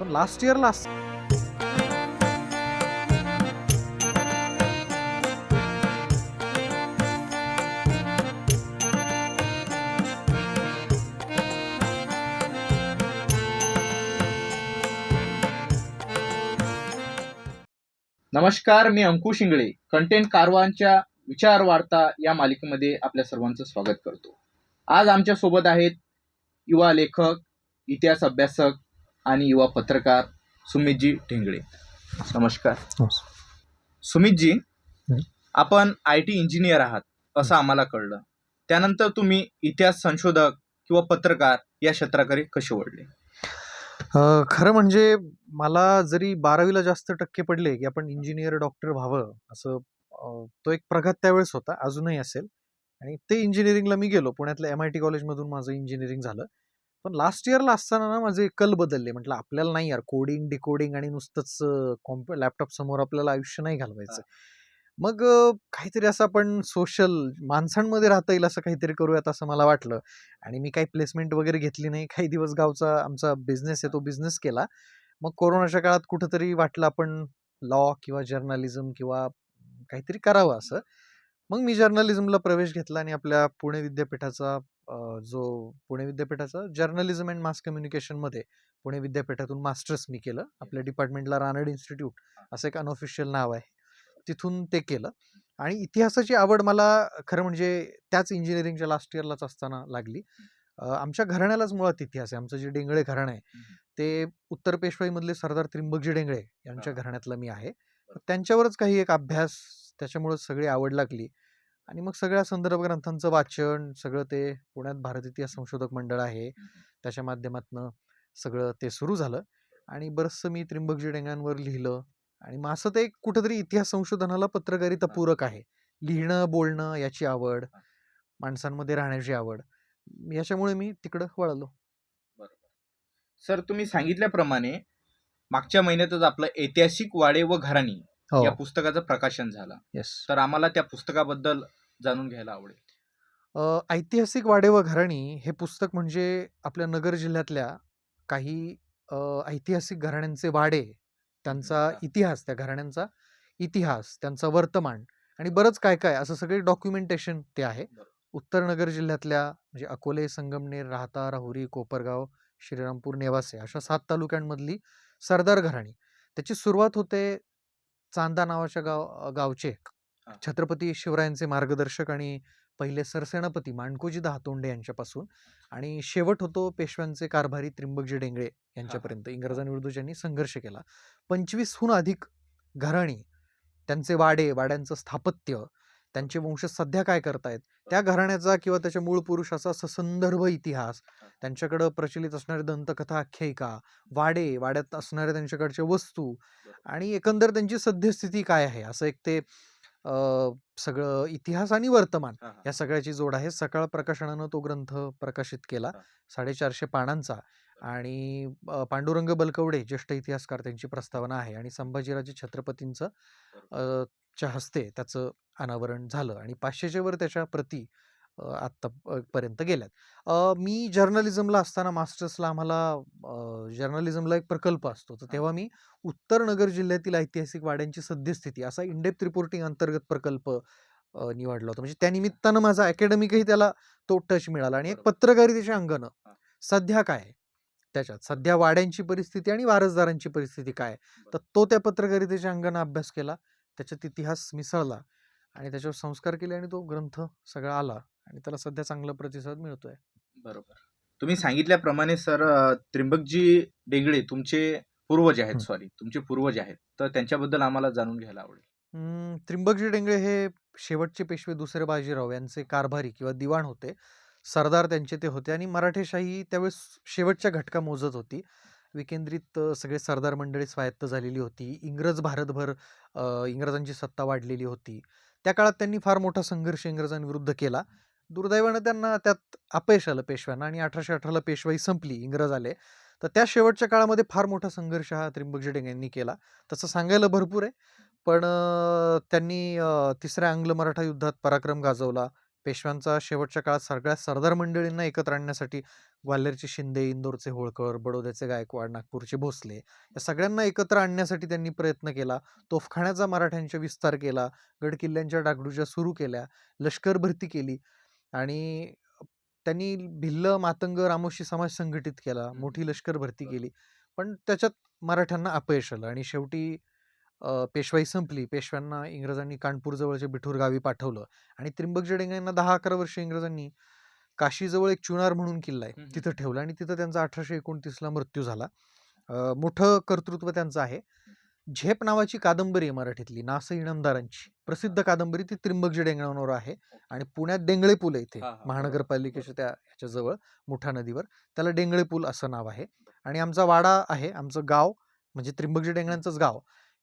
पण लास्ट इयरला नमस्कार मी अंकुश इंगळे कंटेंट कारवांच्या विचार वार्ता या मालिकेमध्ये आपल्या सर्वांचं स्वागत करतो. आज आमच्यासोबत आहेत युवा लेखक इतिहास अभ्यासक आणि युवा पत्रकार सुमितजी ढेंगळे नमस्कार. सुमितजी. आपण आय टी इंजिनियर आहात असं आम्हाला कळलं. त्यानंतर तुम्ही इतिहास संशोधक किंवा पत्रकार या क्षेत्राकडे कसे वळले? खरं म्हणजे मला जरी बारावीला जास्त टक्के पडले की आपण इंजिनियर डॉक्टर व्हावं असं तो एक प्रघात त्यावेळेस होता अजूनही असेल. आणि ते इंजिनिअरिंगला मी गेलो. पुण्यातल्या एम आय टी कॉलेजमधून माझं इंजिनिअरिंग झालं. पण लास्ट इयरला असताना ना माझे कल बदलले म्हटलं आपल्याला नाही यार कोडिंग डिकोडिंग आणि नुसतंच कॉम्प लॅपटॉप समोर आपल्याला आयुष्य नाही घालवायचं. मग काहीतरी असं आपण सोशल माणसांमध्ये राहता येईल असं काहीतरी करूयात असं मला वाटलं. आणि मी काही प्लेसमेंट वगैरे घेतली नाही. काही दिवस गावचा आमचा बिझनेस आहे तो बिझनेस केला. मग कोरोनाच्या काळात कुठंतरी वाटलं आपण लॉ किंवा जर्नलिझम किंवा काहीतरी करावं असं. मग मी जर्नलिझमला प्रवेश घेतला आणि आपल्या पुणे विद्यापीठाचा जो पुणे विद्यापीठाचा जर्नलिझम अँड मास कम्युनिकेशनमध्ये पुणे विद्यापीठातून मास्टर्स मी केलं. आपल्या डिपार्टमेंटला रानड इन्स्टिट्यूट असं एक अनऑफिशियल नाव आहे. तिथून ते केलं. आणि इतिहासाची आवड मला खरं म्हणजे त्याच इंजिनिअरिंगच्या लास्ट इयरलाच असताना लागली. आमच्या घराण्यालाच मुळात इतिहास आहे. आमचं जे डेंगळे घराणं आहे ते उत्तर पेशवाईमधले सरदार त्रिंबकजी डेंगळे यांच्या. घराण्यातलं मी आहे. त्यांच्यावरच काही एक अभ्यास त्याच्यामुळेच सगळी आवड लागली. आणि मग सगळ्या संदर्भ ग्रंथांचं वाचन सगळं ते पुण्यात भारत इतिहास संशोधक मंडळ आहे. त्याच्या माध्यमातनं सगळं ते सुरू झालं. आणि बरंचसं मी त्रिंबकजी डेंगांवर लिहिलं. आणि मग असं ते एक कुठंतरी इतिहास संशोधनाला पत्रकारिता. पूरक आहे. लिहिणं बोलणं याची आवड माणसांमध्ये राहण्याची आवड. याच्यामुळे मी तिकडं वळलो. सर तुम्ही सांगितल्याप्रमाणे मागच्या महिन्यातच आपलं ऐतिहासिक वाडे व घराणी हो. या पुस्तकाचं प्रकाशन झालं. येस तर आम्हाला त्या पुस्तकाबद्दल जाणून घ्यायला आवडेल. अ, ऐतिहासिक वाडे व घराणी हे पुस्तक म्हणजे आपल्या नगर जिल्ह्यातल्या काही अ, ऐतिहासिक घराण्यांचे वाडे त्यांचा. इतिहास त्या घराण्यांचा इतिहास त्यांचा वर्तमान आणि बरंच काय काय असं सगळे डॉक्युमेंटेशन ते आहे. उत्तर नगर जिल्ह्यातल्या म्हणजे अकोले संगमनेर राहता राहुरी कोपरगाव श्रीरामपूर नेवासे अशा सात तालुक्यांमधली सरदार घराणी. त्याची सुरुवात होते चांदा नावाच्या गाव गावचे. छत्रपती शिवरायांचे मार्गदर्शक आणि पहिले सरसेनापती माणकोजी दहातोंडे यांच्यापासून आणि शेवट होतो पेशव्यांचे कारभारी त्रिंबकजी डेंगळे यांच्यापर्यंत. इंग्रजांविरुद्ध ज्यांनी संघर्ष केला. पंचवीसहून अधिक घराणी त्यांचे वाडे वाड्यांचं स्थापत्य त्यांचे वंशज सध्या काय करतायत? त्या घराण्याचा किंवा त्याच्या मूळ पुरुषाचा ससंदर्भ इतिहास. त्यांच्याकडं प्रचलित असणारे दंतकथा आख्यायिका वाडे वाड्यात असणाऱ्या त्यांच्याकडच्या वस्तू आणि एकंदर त्यांची सद्यस्थिती काय आहे? असं एक ते सगळं इतिहास आणि वर्तमान हा, हा. या सगळ्याची जोड आहे. सकाळ प्रकाशनानं तो ग्रंथ प्रकाशित केला. हा. साडेचारशे पानांचा आणि पांडुरंग बलकवडे ज्येष्ठ इतिहासकार त्यांची प्रस्तावना आहे आणि संभाजीराजे छत्रपतींचं च्या हस्ते त्याचं अनावरण झालं आणि पाचशेच्या वर त्याच्या प्रती अ, आत्ता प- पर्यंत गेल्यात. मी जर्नलिझमला असताना मास्टर्सला आम्हाला जर्नलिझमला एक प्रकल्प असतो. तर तेव्हा मी उत्तर नगर जिल्ह्यातील ऐतिहासिक वाड्यांची सद्यस्थिती असा इंडेप्थ रिपोर्टिंग अंतर्गत प्रकल्प निवडला होता. म्हणजे त्या निमित्तानं माझा अकॅडमिकही त्याला तो टच मिळाला आणि एक. पत्रकारितेच्या अंगानं. सध्या काय त्याच्यात सध्या वाड्यांची परिस्थिती आणि वारसदारांची परिस्थिती काय? तर तो त्या पत्रकारितेच्या अंगानं अभ्यास केला. त्याच्यात इतिहास मिसळला आणि त्याच्यावर संस्कार केले आणि तो ग्रंथ सगळा आला आणि त्याला सध्या चांगला प्रतिसाद मिळतोय. बरोबर. तुम्ही सांगितल्याप्रमाणे सर अ, त्र्यंबकजी डेंगळे तुमचे पूर्वज आहेत. सॉरी तुमचे पूर्वज आहेत. तर त्यांच्याबद्दल आम्हाला जाणून घ्यायला आवडेल. त्रिंबकजी डेंगळे हे शेवटचे पेशवे दुसरे बाजीराव यांचे कारभारी किंवा दिवाण होते. सरदार त्यांचे ते होते आणि मराठेशाही त्यावेळेस शेवटच्या घटका मोजत होती. विकेंद्रित सगळे सरदार मंडळी स्वायत्त झालेली होती. इंग्रज भारतभर इंग्रजांची सत्ता वाढलेली होती. त्या काळात त्यांनी फार मोठा संघर्ष इंग्रजांविरुद्ध केला. दुर्दैवानं त्यांना त्यात अपयश आलं पेशव्यांना आणि अठराशे अठराला पेशवाई संपली इंग्रज आले. तर त्या शेवटच्या काळामध्ये फार मोठा संघर्ष हा त्रिंबकजी यांनी केला. तसं सांगायला भरपूर आहे. पण त्यांनी तिसऱ्या आंग्ल मराठा युद्धात पराक्रम गाजवला. पेशव्यांचा शेवटच्या काळात सगळ्या सरदार मंडळींना एकत्र आणण्यासाठी ग्वाल्हेरचे शिंदे, इंदोरचे होळकर, बडोद्याचे गायकवाड, नागपूरचे भोसले या सगळ्यांना एकत्र आणण्यासाठी त्यांनी प्रयत्न केला. तोफखान्याचा मराठ्यांच्या विस्तार केला, गडकिल्ल्यांच्या डागडुज्या सुरू केल्या, लष्कर भरती केली आणि त्यांनी भिल्ल, मातंग, रामोशी समाज संघटित केला. मोठी लष्कर भरती. केली. पण त्याच्यात मराठ्यांना अपयश आलं आणि शेवटी पेशवाई संपली. पेशव्यांना इंग्रजांनी कानपूर जवळच्या बिठूर गावी पाठवलं आणि त्र्यंबकजी डेंगळ्यांना 10-11 वर्ष इंग्रजांनी काशीजवळ एक चुनार म्हणून किल्ला आहे. तिथं ठेवलं आणि तिथं त्यांचा 1829ला मृत्यू झाला. मोठं कर्तृत्व त्यांचं आहे. झेप नावाची कादंबरी आहे मराठीतली ना. स. इनामदारांची. प्रसिद्ध कादंबरी ती त्र्यंबकजी डेंगळ्यांवर आहे आणि पुण्यात डेंगळे पूल आहे इथे. महानगरपालिकेच्या त्या ह्याच्या जवळ मुठा नदीवर. त्याला डेंगळे पूल असं नाव आहे आणि आमचा वाडा आहे. आमचं गाव म्हणजे त्र्यंबकजी डेंगळ्यांचंच गाव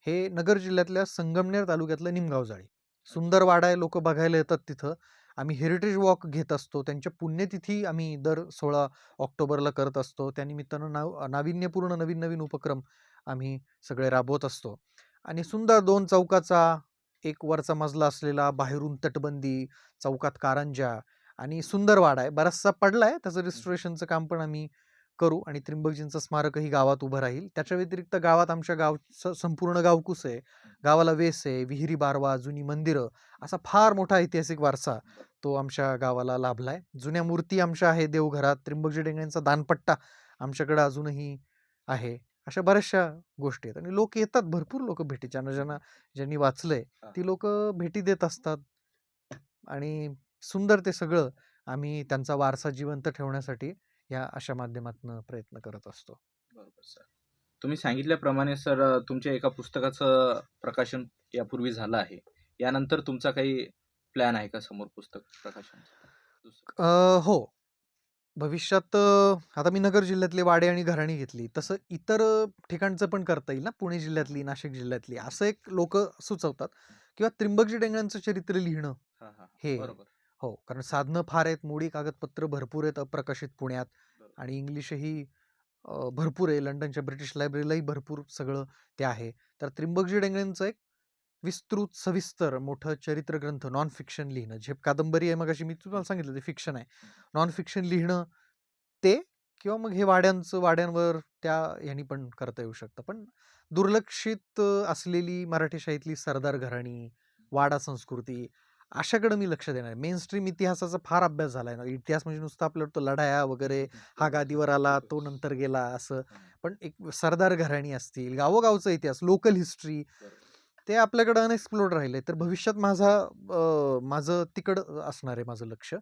हे नगर जिल्ह्यातल्या संगमनेर तालुक्यातलं निमगाव जाळी. सुंदर वाडा आहे. लोकं बघायला येतात तिथं. आम्ही हेरिटेज वॉक घेत असतो. त्यांच्या पुण्यतिथी आम्ही दर 16 ऑक्टोबरला करत असतो. त्यानिमित्तानं नाव नाविन्यपूर्ण नवीन-नवीन उपक्रम आम्ही सगळे राबवत असतो आणि सुंदर 2 चौकाचा, एक वरचा मजला असलेला, बाहेरून तटबंदी, चौकात कारंज्या आणि सुंदर वाडा आहे. बराचसा पडलाय. त्याचं रिस्टोरेशनचं काम पण आम्ही करू आणि त्र्यंबकजींचं स्मारकही गावात उभं राहील. त्याच्या व्यतिरिक्त गावात आमच्या गावचं संपूर्ण गावकुस आहे. गावाला वेस आहे, विहिरी बारवा, जुनी मंदिरं असा फार मोठा ऐतिहासिक वारसा तो आमच्या गावाला लाभलाय. जुन्या मूर्ती आमच्या आहेत देवघरात. त्र्यंबकजी डेंगळ्यांचा दानपट्टा आमच्याकडे अजूनही आहे. अशा बऱ्याचशा गोष्टी आहेत आणि लोक येतात भरपूर लोकं भेटी ज्यांना ज्यांना ज्यांनी वाचलंय. ती लोकं भेटी देत असतात आणि सुंदर ते सगळं आम्ही त्यांचा वारसा जिवंत ठेवण्यासाठी या अशा माध्यमातनं प्रयत्न करत असतो. बरोबर सर. तुम्ही सांगितल्याप्रमाणे सर तुमच्या एका पुस्तकाचं प्रकाशन यापूर्वी झालं आहे. यानंतर तुमचा काही प्लॅन आहे का समोर पुस्तक? अ, हो. भविष्यात आता मी नगर जिल्ह्यातले वाडे आणि घराणी घेतली. तसं इतर ठिकाणचं पण करता येईल ना. पुणे जिल्ह्यातली, नाशिक जिल्ह्यातली असं एक लोकं सुचवतात किंवा त्र्यंबकजी डेंगळ्यांचं चरित्र लिहिणं हां, हां. कारण साधनं फार आहेत. मोडी कागदपत्र भरपूर आहेत अप्रकाशित पुण्यात. आणि इंग्लिशही अ, भरपूर आहे. लंडनच्या ब्रिटिश लायब्ररीलाही भरपूर सगळं ते आहे. तर त्र्यंबकजी डेंगळ्यांचं एक विस्तृत, सविस्तर मोठं चरित्र ग्रंथ नॉन फिक्शन लिहिणं. झेप कादंबरी आहे मगाशी मी तुम्हाला सांगितलं ते फिक्शन आहे. नॉन फिक्शन लिहिणं ते किंवा मग हे वाड्यांचं वाड्यांवर त्या ह्यानी पण करता येऊ शकतं. पण दुर्लक्षित अ, असलेली मराठी शाळेतली सरदार घराणी, वाडा संस्कृती अशाकडे मी लक्ष देणार आहे. मेनस्ट्रीम इतिहासाचा फार अभ्यास झालाय ना. इतिहास म्हणजे नुसतं आपल्याला वाटतं लढाया वगैरे, हा गादीवर आला, तो नंतर गेला असं. पण एक सरदार घराणी असतील, गावोगावचा इतिहास, लोकल हिस्ट्री. ते आपल्याकडे अनएक्सप्लोर्ड राहिलंय. तर भविष्यात माझा माझं तिकडं असणार आहे माझं लक्ष.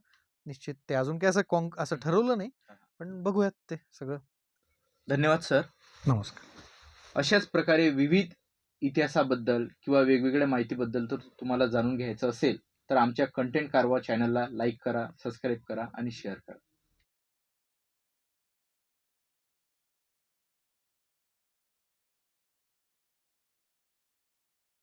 निश्चित ते अजून काही असं कॉन्क असं. ठरवलं नाही. पण बघूयात ते सगळं. धन्यवाद सर. नमस्कार. अशाच प्रकारे विविध इतिहासाबद्दल किंवा वेगवेगळ्या माहितीबद्दल जर तुम्हाला जाणून घ्यायचं असेल, तर आमच्या कंटेंट कारवा चॅनलला लाईक करा, सबस्क्राईब करा आणि शेअर करा.